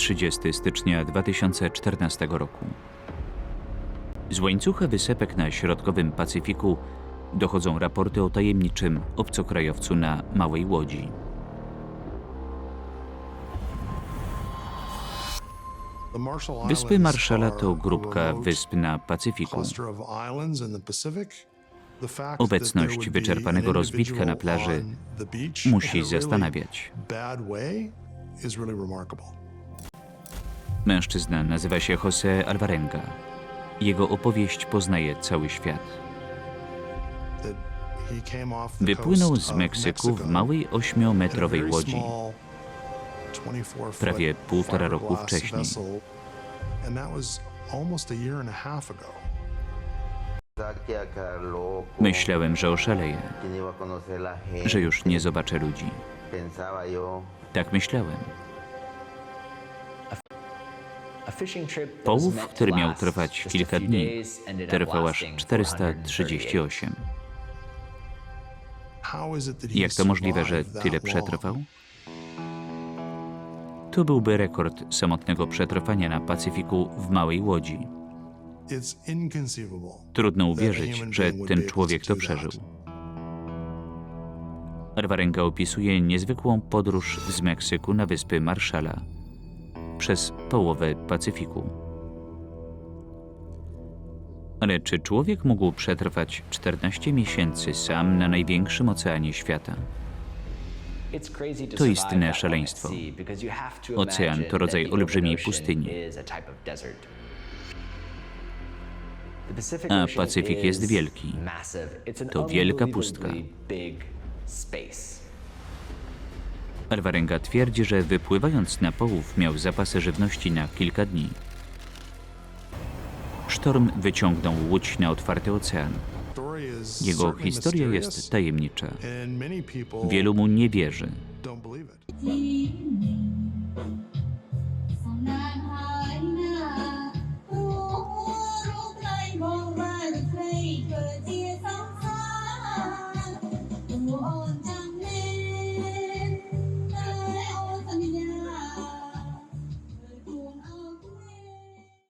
30 stycznia 2014 roku. Z łańcucha wysepek na środkowym Pacyfiku dochodzą raporty o tajemniczym obcokrajowcu na małej łodzi. Wyspy Marshalla to grupka wysp na Pacyfiku. Obecność wyczerpanego rozbitka na plaży musi zastanawiać. Mężczyzna nazywa się José Alvarenga. Jego opowieść poznaje cały świat. Wypłynął z Meksyku w małej ośmiometrowej łodzi. prawie półtora roku wcześniej. Myślałem, że oszaleję, że już nie zobaczę ludzi. Tak myślałem. Połów, który miał trwać kilka dni, trwał aż 438. Jak to możliwe, że tyle przetrwał? To byłby rekord samotnego przetrwania na Pacyfiku w małej łodzi. Trudno uwierzyć, że ten człowiek to przeżył. Alvarenga opisuje niezwykłą podróż z Meksyku na wyspy Marshalla przez połowę Pacyfiku. Ale czy człowiek mógł przetrwać 14 miesięcy sam na największym oceanie świata? To istne szaleństwo. Ocean to rodzaj olbrzymiej pustyni. A Pacyfik jest wielki. To wielka pustka. Alvarenga twierdzi, że wypływając na połów miał zapasy żywności na kilka dni. Sztorm wyciągnął łódź na otwarty ocean. Jego historia jest tajemnicza. Wielu mu nie wierzy. Don't believe it.